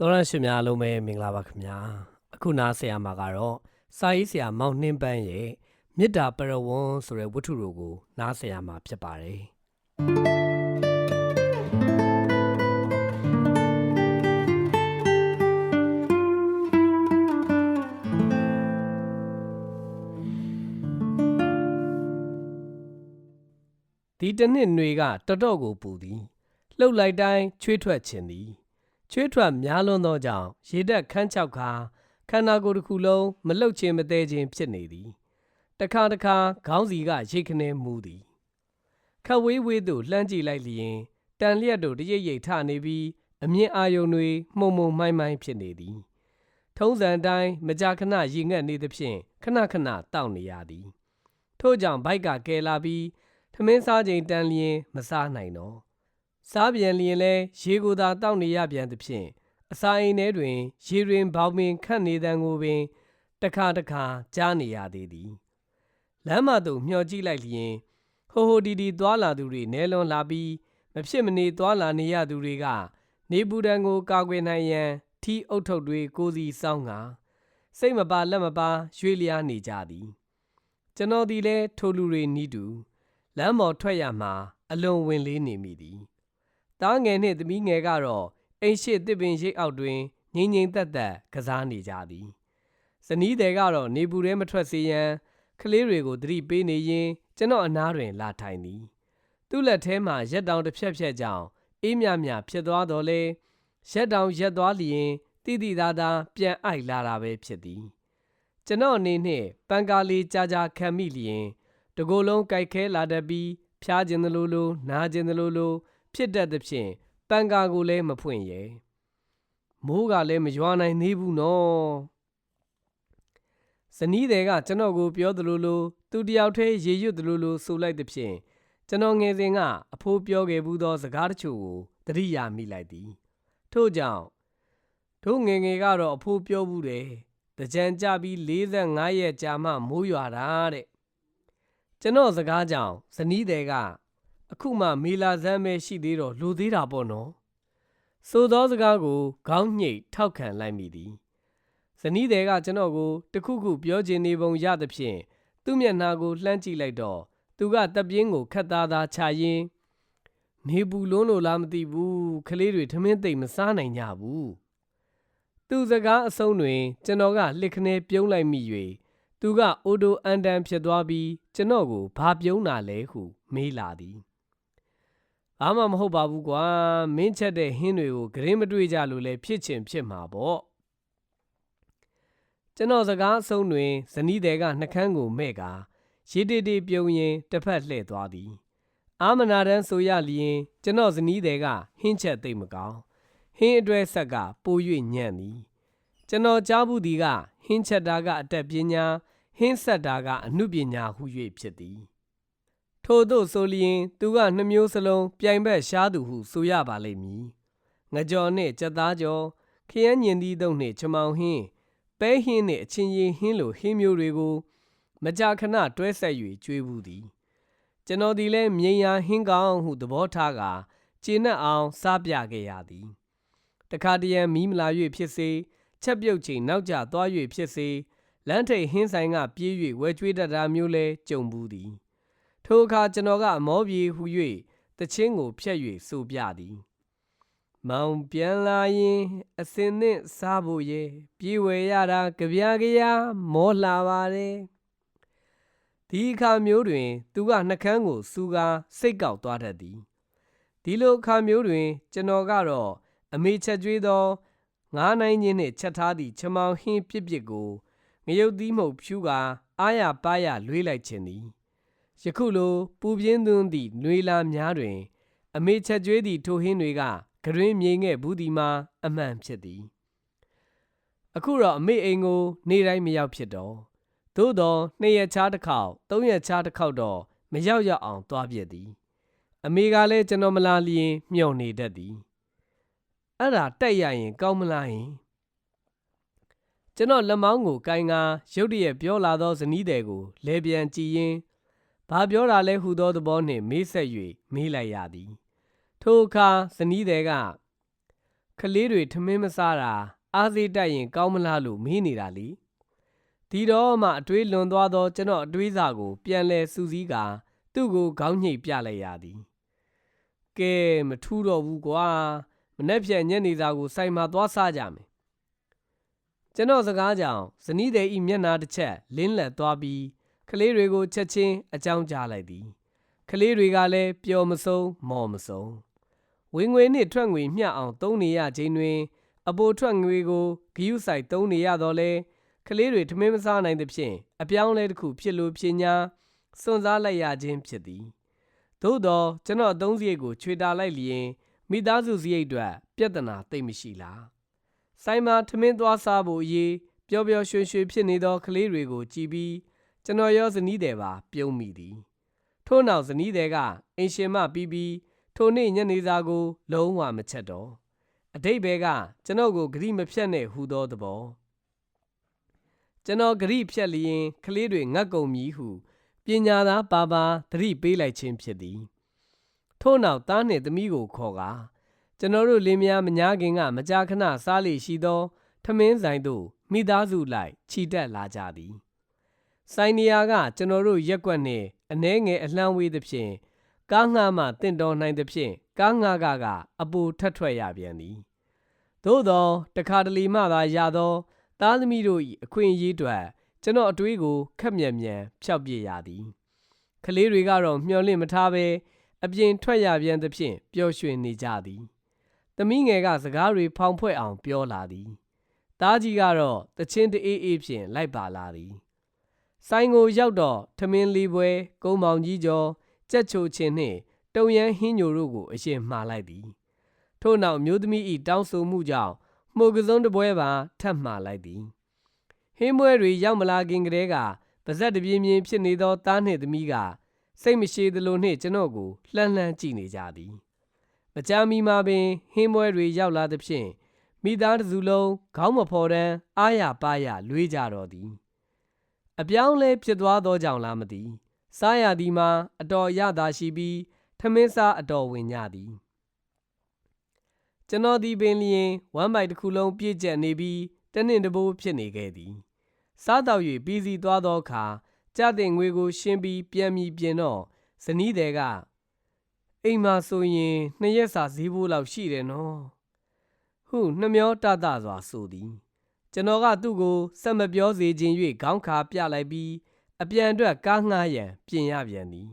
တော်ရရှိများလုံးပဲမင်္ဂလာပါခင်ဗျာအခုနားဆရာမှာကတော့စာရေးဆရာမောင်နှင်းပန်းရဲ့မေတ္တာပရဝန်းဆိုတဲ့ဝတ္ထုတို့ကို နားဆရာမှာဖြစ်ပါတယ်ဒီတစ်နှစ်ຫນွေကတော်တော်ကိုပူသည်လှုပ်လိုက်တိုင်းချွေးထွက်ခြင်းသည် ချွေးထွက်များလွန်းသောကြောင့်ရေတက်ခန်းချောက်ခါခန္ဓာကိုယ်တစ်ခုလုံးမလှုပ်ခြင်းမသေးခြင်းဖြစ်နေသည်တခါတခါခေါင်းစီကရိတ်ခနဲမူသည်ခတ်ဝေးဝေးသို့လှမ်းကြည့်လိုက်လျင်တန်လျက်တို့တရိပ်ရိပ်ထနေပြီးအမြင်အာယုံတွေမှုံမှုံမိုင်းမိုင်းဖြစ်နေသည် ထုံးစံတိုင်းမကြာခဏရေငတ်နေသဖြင့်ခဏခဏတောက်နေရသည် ထို့ကြောင့်ဘိုက်ကကယ်လာပြီးထမင်းစားချိန်တန်လျင်မစားနိုင်တော့ စားပြန်လျင်လဲရေကိုသာတောက်နေရပြန်သဖြင့်အစာအိမ်ထဲတွင် ရေတွင်ဘောင်ပင်ခတ်နေတန်ကိုပင်တခါတခါကြားနေရသေးသည်လမ်းမသို့မျှော်ကြည့်လိုက်လျင်ဟိုဟိုဒီဒီသွားလာသူတွေနဲလွန်လာပြီးမဖြစ်မနေသွားလာနေရသူတွေကနေပူဒဏ်ကိုကာကွယ်နိုင်ရန်ထီးအုတ်ထုတ်တွေကိုစီစောင်းကစိတ်မပါလက်မပါရွေ့လျားနေကြသည်ကျွန်တော်ဒီလဲထိုလူတွေနီးတူလမ်းပေါ်ထွက်ရမှာအလွန်ဝင်လေးနေမိသည် တားငယ်နှင့်သမီးငယ်ကတော့အိမ်ရှိတစ်ပင်ရိပ်အောက်တွင်ငိမ့်ငိမ့်သက်သက်ကစားနေကြသည်ဇနီးတယ်ကတော့နေပူထဲမထွက်စေရန်ကလေးတွေကိုသတိပေးနေရင်ကျွန်တော်အနားတွင်လာထိုင်သည်သူ့လက်ထဲမှရက်တောင်တစ်ဖြက်ဖြက်ကြောင်အေးမြမြဖြစ်သွားတော်လဲရက်တောင်ရက်သွားလျင်တိတိသားသားပြန်အိုက်လာတာပဲဖြစ်သည်ကျွန်တော်အနေနဲ့ပန်ကာလေးကြာကြာခံမိလျင်တကိုယ်လုံးကြိုက်ခဲလာတတ်ပြီးဖျားခြင်းသလိုလိုနားခြင်းသလိုလို ဖြစ်တတ်သဖြင့်ပန်ကာကိုလည်းမဖွင့်ရဲမိုးကလည်းမရွာနိုင်သေးဘူးနော်ဇနီးတွေကကျွန်တော်ကိုပြောသလိုလိုသူတယောက်တည်းရေရွတ်သလိုလိုဆိုလိုက်သဖြင့်ကျွန်တော်ငယ်စဉ်ကအဖိုးပြောခဲ့ဘူးသောစကားတချို့ကိုသတိရမိလိုက်သည်ထို့ကြောင့်တို့ငယ်ငယ်ကတော့အဖိုးပြောဘူးတယ်တကြံကြပြီး45ရက်ကြာမှမိုးရွာတာတဲ့ကျွန်တော်စကားကြောင့်ဇနီးတွေက အခုမှမေလာဇမ်းပဲရှိသေးတော့လူသေးတာပေါ့နော်ဆိုသောစကားကိုခေါင်းညှိတ်ထောက်ခံလိုက်မိသည်ဇနီးတွေကကျွန်တော်ကိုတခုခုပြောချင်နေပုံရသဖြင့်သူ့မျက်နှာကိုလှမ်းကြည့်လိုက်တော့သူကတပ်ပြင်းကိုခတ်သားသားချရင်းနေပူလုံးလို့လားမသိဘူးကလေးတွေထမင်းသိမ့်မစားနိုင်ကြဘူးသူစကားအဆုံးတွင် ကျွန်တော်ကလှစ်ခနဲပြုံးလိုက်မိ၍သူကအိုဒိုအန်တန်ဖြစ်သွားပြီးကျွန်တော်ကိုဘာပြုံးတာလဲဟုမေးလာသည် ဘာမှမဟုတ်ပါဘူးကွာမင်းချက်တဲ့ဟင်းတွေကိုဂရင်းမတွေ့ကြလို့လဲဖြစ်ချင်ဖြစ်မှာပေါ့ကျွန်တော်စကားအဆုံးတွင်ဇနီးတဲ့ကနှကန်းကိုမဲ့ကရေတေတေပြုံရင်တစ်ဖက်လှည့်သွားသည်အာမနာတန်းဆိုရလျင် ကျွန်တော်ဇနီးတဲ့ကဟင်းချက်သိမ့်မကောင်းဟင်းအတွဲဆက်ကပို၍ညံ့သည်ကျွန်တော်ကြားဘူးဒီကဟင်းချက်တာကအတက်ပညာဟင်းဆက်တာကအမှုပညာဟု၍ဖြစ်သည် ထို့သို့ဆိုလျင် သူကနှမျိုးစလုံးပြိုင်ဘက်ရှားသူဟုဆိုရပါလိမ့်မည်ငကြော်နှင့်ကြက်သားကြော်ခရမ်းညင်သီးသုံးနှင့်ချမောင်ဟင်းပဲဟင်းနှင့်အချင်းရင်ဟင်းလိုဟင်းမျိုးတွေကို မကြာခဏတွဲဆက်၍ကျွေးဘူးသည် ကျွန်တော်ဒီလဲမြိန်ရာဟင်းကောင်းဟုသဘောထားကကျေနပ်အောင်စားပြခဲ့ရသည်တခါတရံမီးမလာ၍ဖြစ်စေချက်ပြုတ်ချိန်နောက်ကျသွား၍ဖြစ်စေလမ်းထိပ်ဟင်းဆိုင်ကပြေး၍ဝဲကျွေးတတ်တာမျိုးလဲကြုံဘူးသည် ထိုအခါကျွန်တော်ကအမောပြေဟု၍တချင်းကိုဖြတ်၍ဆိုပြသည် မောင်ပြန်လာရင် အစင်နဲ့စားဖို့ရဲ့ပြေးဝယ်ရတာကြပြားကြရာမောလှပါတယ်ဒီအခါမျိုးတွင် သူကနှကန်းကိုစူကာစိတ်ကောက်သွားတတ်သည်ဒီလိုအခါမျိုးတွင် ကျွန်တော်ကတော့အမေချက်ကျွေးသောငားနိုင်ခြင်းနှင့်ချက်ထားသည့်ချမောင်ဟင်းပြစ်ပြစ်ကိုငရုတ်သီးမှုတ်ဖြူကာအာရပါရလွေးလိုက်ခြင်းသည် ယခုလိုပူပြင်းသွင်းသည့်နှွေလာများတွင် အမေချက်ကျွေးသည့်ထိုဟင်းတွေကဂရင်းမြိန်ခဲ့ဘူးဒီမှာအမှန်ဖြစ်သည်အခုတော့အမေအိမ်ကို နေတိုင်းမရောက်ဖြစ်တော့သို့တော့နှစ်ရက်ချားတစ်ခေါက်သုံးရက်ချားတစ်ခေါက်တော့မရောက်ရအောင်သွားပြစ်သည် အမေကလည်းကျွန်တော်မလာလျင်မျှော်နေတတ်သည်အဲ့ဒါတက်ရရင် ကောင်းမလားဟင်ကျွန်တော်လက်မောင်းကိုကိုင်းကားရုတ်တရက်ပြောလာသောဇနီးတဲ့ကိုလဲပြန်ကြည့်ရင်း ဘာပြောတာလဲဟုသောသဘောနှင့်မေးဆက်၍မေးလိုက်ရသည်ထိုအခါဇနီးတဲ့ကခလေးတွေထမင်းမစားတာအားစေးတိုက်ရင်ကောင်းမလားလို့မေးနေတာလीဒီတော့မှအတွေးလွန်သွားသောကျွန်တော်အတွေးစာကို ပြန်လဲစူးစီးကာသူ့ကိုခေါင်းညှိတ်ပြလိုက်ရသည်ကဲမထူးတော့ဘူးကွာမနေ့ဖြန်ညနေစာကိုစိုက်မှာသွားစားကြမယ်ကျွန်တော်စကားကြောင့်ဇနီးတဲ့ဤမျက်နာတစ်ချက်လင်းလက်သွားပြီး ကလေးတွေကိုချက်ချင်းအကြောင်းကြားလိုက်သည်ကလေးတွေကလည်းပျော်မဆုံးမော်မဆုံးဝင်ငွေနှင့်ထွက်ငွေမျှအောင်သုံးနေရခြင်းတွင် အပိုထွက်ငွေကိုဂယုဆိုင်သုံးနေရတော့လဲကလေးတွေထမင်းမစားနိုင်သဖြင့်အပြောင်းလဲတစ်ခုဖြစ်လို့ဖြစ်ညာစွန့်စားလိုက်ရခြင်းဖြစ်သည်သို့သောကျွန်တော်အသုံးစရိတ်ကိုချွေတာလိုက်လျင်မိသားစုစရိတ်အတွက်ပြဿနာသိမ့်မရှိလားဆိုင်မှာထမင်းသွားစားဖို့အရေးပျော်ပျော်ရွှင်ရွှင်ဖြစ်နေသောကလေးတွေကိုကြည်ပြီး ကျွန်တော်ရောဇနီးတယ်ပါပြုံးမိသည်ထို့နောက်ဇနီးတယ်ကအင်ရှင်မပြီးပြီးထိုနေ့ညနေစာကို လုံးဝမချက်တော့အတိတ်ဘဲကကျွန်တော်ကိုဂရိမဖြတ်နဲ့ဟူသောသဘောကျွန်တော်ဂရိဖြတ်လျင်ကလေးတွေငတ်ကုန်မည်ဟုပညာသားပါပါသတိပေးလိုက်ခြင်းဖြစ်သည်ထို့နောက်သားနှင့်သမီးကိုခေါ်ကားကျွန်တော်တို့လင်းများမညာခင်ကမကြာခဏစားလေရှိသောထမင်းဆိုင်သို့မိသားစုလိုက်ခြိတက်လာကြသည် ဆိုင်နေရာကကျွန်တော်တို့ရက်ွက်နှင့်အနှဲငယ်အလှမ်းဝေးသဖြင့်ကားငှားမှတင့်တော်နိုင်သဖြင့်ကားငှားကကအပူထက်ထွက်ရပြန်သည်သို့သောတခါတလေမှသာရသော သားသမီးတို့၏အခွင့်အရေးအတွက်ကျွန်တော်အတွေးကိုခက်မြန်မြန်ဖျောက်ပြရသည်ကလေးတွေကတော့မျှော်လင့်မထားဘဲအပြင်ထွက်ရပြန်သဖြင့်ပျော်ရွှင်နေကြသည်သမီးငယ်ကစကားတွေဖောင်ဖွဲ့အောင်ပြောလာသည်သားကြီးကတော့တချင်းတအေးအေးဖြင့်လိုက်ပါလာသည် ဆိုင်ကိုရောက်တော့ထမင်းလေးပွဲကုန်းမောင်ကြီးကျော်ကြက်ချိုချင်းနှင့်တုံရန်ဟင်းညိုတို့ကိုအရင်မှားလိုက်သည်ထို့နောက်မျိုးသမီး၏တောင်းဆိုမှုကြောင့်မှုကစုံတပွဲပါထပ်မှားလိုက်သည်ဟင်းပွဲတွေရောက်မလာခင်ကတည်းကပါဇက်တပြင်းပြင်းဖြစ်နေသောသားနှင့်သမီးကစိတ်မရှိသလိုနှင့်ကျွန်တော်ကိုလှမ်းလှမ်းကြည့်နေကြသည်မကြာမီမှာပင်ဟင်းပွဲတွေရောက်လာသဖြင့်မိသားစုလုံးခေါင်းမဖော်တန်းအားရပါရလွေးကြတော်သည် အပြောင်းလဲဖြစ်သွားသောကြောင့်လားမသိစားရသည်မှာအတော်ရသာရှိပြီးထမင်းစားအတော်ဝင်ကြသည်ကျွန်တော်ဒီပင်လျင်ဝမ်းပိုက်တစ်ခုလုံးပြည့်ကျက်နေပြီးတနင့်တဘိုးဖြစ်နေခဲ့သည်စားတော့၍ပြီးစီသွားသောအခါကြတဲ့ငွေကို ရှင်းပြီးပြန်မြည်ပြင်တော့ဇနီးတွေကအိမ်မှာဆိုရင်နှစ်ရက်စာဈေးဘိုးလောက်ရှိတယ်နော်ဟုနှမျောတတစွာဆိုသည် ကျွန်တော်ကသူ့ကိုစက်မပြောစေခြင်း၍ခေါင်းခါပြလိုက်ပြီးအပြန်အတွက်ကားငှားရန်ပြင်ရပြန်သည်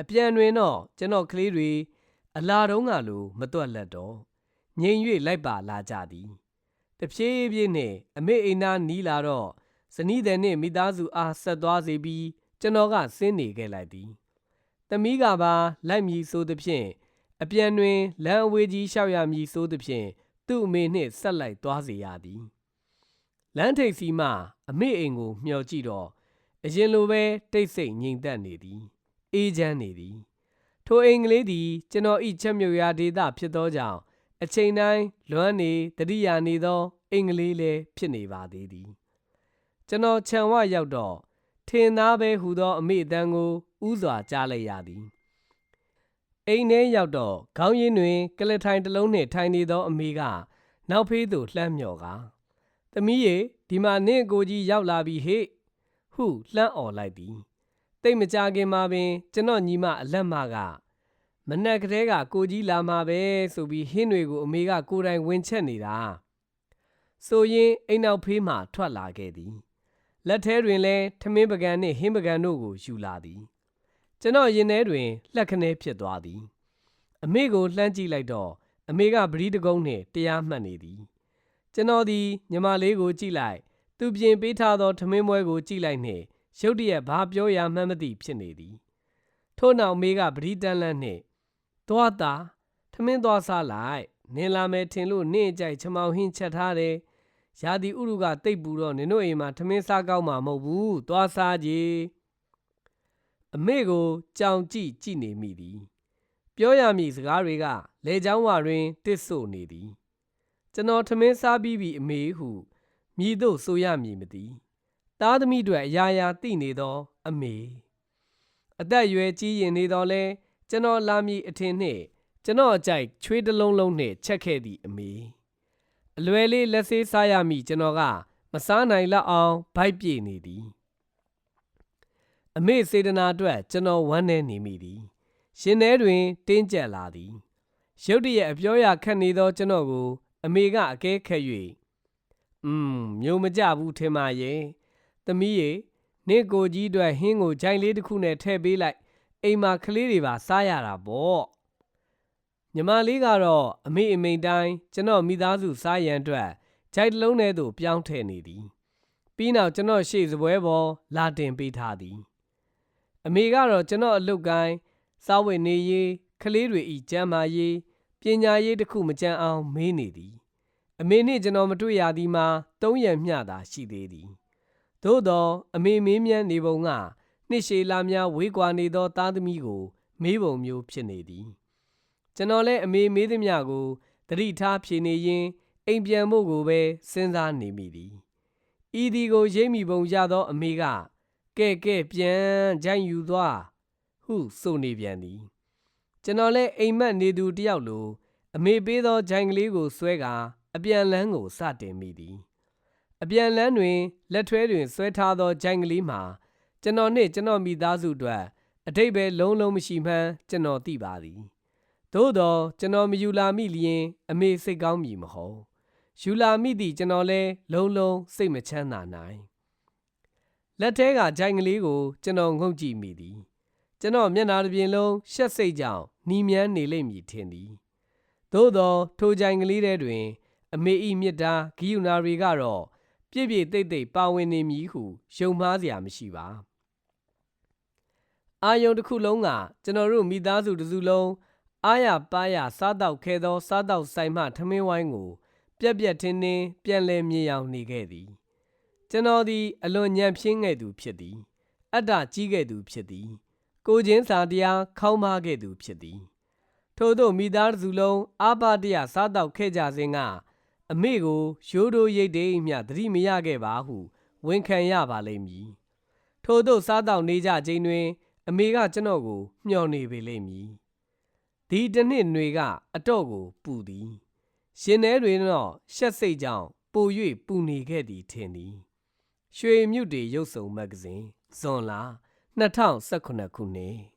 အပြန်တွင်တော့ကျွန်တော်ကလေးတွေအလာတုံးကလိုမတွက်လက်တော့ငြိမ်၍လိုက်ပါလာကြသည်တဖြည်းဖြည်းနှင့်အမေအိမ်သားနီးလာတော့ဇနီးတဲ့နှင့်မိသားစုအားဆက်သွားစေပြီးကျွန်တော်ကဆင်းနေခဲ့လိုက်သည်။သမီးကပါလိုက်မည်ဆိုသဖြင့်အပြန်တွင်လမ်းအဝေးကြီးလျှောက်ရမည်ဆိုသဖြင့်သူ့အမေနှင့်ဆက်လိုက်သွားစေရသည်။ လမ်းထိပ်စီမှအမေအိမ်ကိုမျှော်ကြည့်တော့အရင်လိုပဲတိတ်ဆိတ်ငြိမ်သက်နေသည်။အေးချမ်းနေသည်။ထိုအိမ်ကလေးသည်ကျွန်တော်ဤချက်မြုပ်ရာဒေသဖြစ်သောကြောင့်အချိန်တိုင်းလွမ်းနေတတိယာနေသောအိမ်ကလေးလည်းဖြစ်နေပါသေးသည်ကျွန်တော်ခြံဝရောက်တော့ထင်သားပဲဟူသောအမိအတန်းကိုဥစွာကြားလိုက်ရသည်အိမ်ထဲရောက်တော့ခေါင်းရင်းတွင်ကလထိုင်တစ်လုံးနှင့်ထိုင်နေသောအမေကနောက်ဖေးသို့လှမ်းမြော်ကား သမီးရေဒီမှာနင့်ကိုကြီးရောက်လာပြီဟေ့ဟုလှမ်းអော်လိုက်သည်တိတ်မကြခင်မှာပင် ကျွန်တော်ညီမအလက်မကမနက်ကလေးကကိုကြီးလာမှာပဲဆိုပြီးဟင်းတွေကိုအမေကကိုယ်တိုင်ဝင်ချက်နေတာဆိုရင်အိမ်နောက်ဖေးမှထွက်လာခဲ့သည်လက်ထဲတွင်လည်းထမင်းပကံနှင့်ဟင်းပကံတို့ကိုယူလာသည် ကျွန်တော်ရင်ထဲတွင်လှက်ခနဲဖြစ်သွားသည် အမေကိုလှမ်းကြည့်လိုက်တော့အမေကပရိတကုံးနှင့်တရားမှတ်နေသည် ကျွန်တော်သည်ညီမလေးကိုကြည့်လိုက် သူပြင်ပေးထားသောထမင်းပွဲကိုကြည့်လိုက်နှင့်ရုတ်တရက်ဘာပြောရမှန်းမသိဖြစ်နေသည်ထို့နောက်မေကပရိတန်လန့်နှင့်သွားတာထမင်းသွားစားလိုက်နင်လာမယ်ထင်လို့နင့်အကြိုက်ချမောင်ဟင်းချက်ထားတယ်ရာဒီဥရုကတိတ်ပူတော့နင်တို့အိမ်မှာထမင်းစားကောင်းမှာမဟုတ်ဘူးသွားစားကြည်အမေကိုကြောင်ကြည့်ကြည့်နေမိသည် ပြောရမည့်စကားတွေကလေချောင်းဝတွင်တစ်ဆို့နေသည် ကျွန်တော်ထမင်းစားပြီးပြီအမေဟုမြည်သို့ဆိုရမည်မသိသားသမီးတို့အရာရာသိနေသော အမေအသက်အရွယ်ကြီးရင်နေတော့လဲကျွန်တော်လာမည်အထင်နှင့်ကျွန်တော်အကြိုက်ချွေးတစ်လုံးလုံးနှင့်ချက်ခဲ့သည့်အမေအလွယ်လေးလက်ဆေးစားရမည့်ကျွန်တော်ကမစားနိုင်လောက်အောင်ဗိုက်ပြေနေသည်အမေစေတနာအတွက်ကျွန်တော်ဝမ်းနည်းနေမိသည်ရှင်ထဲတွင် တင်းကျပ်လာသည်ရုတ်တရက်အပြောရခက်နေသောကျွန်တော်ကို အမေကအကဲခတ်၍อืมမျိုးမကြဘူးထင်ပါရဲ့သမီးရေနေ့ကိုကြီးအတွက်ဟင်းကိုဂျိုင်လေးတစ်ခုနဲ့ထည့်ပေးလိုက်အိမ်မှာကလေးတွေပါစားရတာပေါ့ညီမလေးကတော့အမေအမိန်တိုင်းကျွန်တော်မိသားစုစားရန်အတွက်ဂျိုင်တစ်လုံးထဲသို့ပြောင်းထည့်နေသည်ပြီးနောက်ကျွန်တော်ရှေ့စပွဲပေါ်လာတင်ပေးထားသည်အမေကတော့ကျွန်တော်အလုတ်ကိုင်းစားဝတ်နေရေးကလေးတွေဤကျမ်းမာရေးပ ညာရေးတစ်ခုမကြမ်းအောင်မေးနေသည် အမေနှင့်ကျွန်တော်မတွေ့ရသည်မှာသုံးရံမျှသာရှိသေးသည်သို့သောအမေမေးမြန်းနေပုံကနှစ်ရှည်လာများဝေးကွာနေသောသားသမီးကို မေးပုံမျိုးဖြစ်နေသည်ကျွန်တော်လည်းအမေမေးသည်မျှကိုတတိထားဖြေနေရင်းအိမ်ပြန်ဖို့ကိုပဲစဉ်းစားနေမိသည်ဤဒီကိုရိပ်မိပုံရသောအမေကကဲကဲပြန်ဂျိုင်းယူသွားဟုဆိုနေပြန်သည် ကျွန်တော်လည်းအိမ်မက်နေသူတယောက်လိုအမေပေးသောဂျိုင်းကလေးကိုဆွဲကာအပြန်လန်းကိုစတင်မိသည်အပြန်လန်းတွင်လက်ထွဲတွင်ဆွဲထားသောဂျိုင်းကလေးမှာကျွန်တော်နှင့်ကျွန်တော်မိသားစုအတွက်အတိတ်ပဲလုံးလုံးမရှိမှန်းကျွန်တော်သိပါသည်သို့သောကျွန်တော်မယူလာမိလျင် အမေစိတ်ကောင်းမည်မဟုတ်ယူလာမိသည့်ကျွန်တော်လည်းလုံးလုံးစိတ်မချမ်းသာနိုင်လက်ထဲကဂျိုင်းကလေးကိုကျွန်တော်ငုံကြည့်မိသည် ကျွန်တော်မျက်နှာတစ်ပြင်လုံးရှက်စိတ်ကြောင့်နီးမြန်းနေလိမ့်မည်ထင်သည်သို့သောထိုဂျိုင်းကလေးထဲတွင် အမေဤမြစ်တာဂီယူနာတွေကတော့ပြည့်ပြည့်တိတ်တိတ်ပါဝင်နေမည်ဟုယုံမှားစရာမရှိပါအာယုံတစ်ခုလုံးကကျွန်တော်တို့မိသားစုတစ်စုလုံးအားရပါးရစားတော့ခဲသော စားတော့ဆိုင်မှထမင်းဝိုင်းကို ပြက်ပြက်ထင်းထင်းပြန်လဲမြေအောင်နေခဲ့သည် ကျွန်တော်သည် အလွန်ညံပြင်းခဲ့သူဖြစ်သည် အတ္တကြီးခဲ့သူဖြစ်သည် ကိုချင်းစာတရားခေါင်းပါခဲ့သူဖြစ်သည်ထို့သောမိသားစုလုံးအာပါတရစားတော့ခဲ့ကြစဉ်ကအမေကိုရိုးရိုးရိတ်တိမ်မျှသတိမရခဲ့ပါဟုဝန်ခံရပါလိမ့်မည်ထို့သောစားတော့နေကြခြင်းတွင် အမေကကျွန်တော်ကိုမျှော်နေပေလိမ့်မည်ဒီတစ်နှစ်ຫນွေက အတော့ကို ပူသည်ရှင်ထဲတွင်တော့ရှက်စိတ်ကြောင့်ပို၍ပူနေခဲ့သည်ထင်သည် ရွှေမြုပ်တွေရုပ်စုံမဂ္ဂဇင်းဇွန်လာ 2018ခုနှစ်